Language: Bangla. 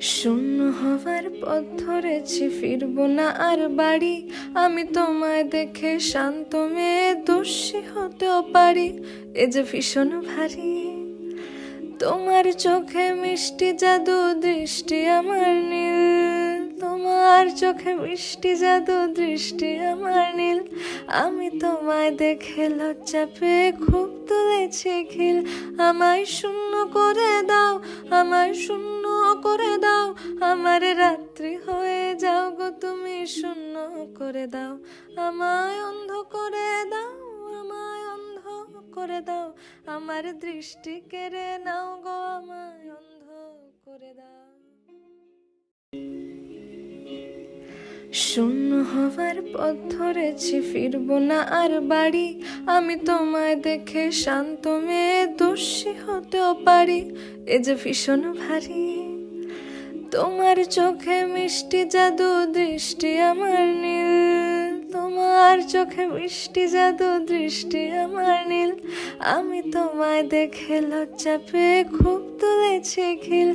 শূন্য হবার পথ ধরেছি, ফিরবো না আর বাড়ি। আমি তোমায় দেখে শান্ত মেয়ে, দোষী হতেও পারি। এ যে ভীষণ ভারী। তোমার চোখে মিষ্টি জাদু, দৃষ্টি আমার নীল। তোমার চোখে মিষ্টি জাদু, দৃষ্টি আমার নীল। আমি তোমায় দেখে লজ্জা পেয়ে খুব তুলেছি খিল। আমায় শূন্য করে দাও, আমায় শূন্য করে দাও, আমার রাত্রি হয়ে যাও গো, তুমি শূন্য করে দাও। আমায় অন্ধ করে দাও, আমায় অন্ধ করে দাও। আমার দৃষ্টি কেড়ে নাও গো, আমায় অন্ধ করে দাও। শূন্য হবার পথ ধরেছি, ফিরবো না আর বাড়ি। আমি তোমায় দেখে শান্ত মেয়ে, দোষী হতেও পারি। এ যে ভীষণ ভারী তোমার চোখে মিষ্টি জাদু দৃষ্টি আমার নীল। তোমার চোখে মিষ্টি জাদু দৃষ্টি আমার নীল। আমি তোমায় দেখে লজ্জা পেয়ে খুব তুলেছি খিল।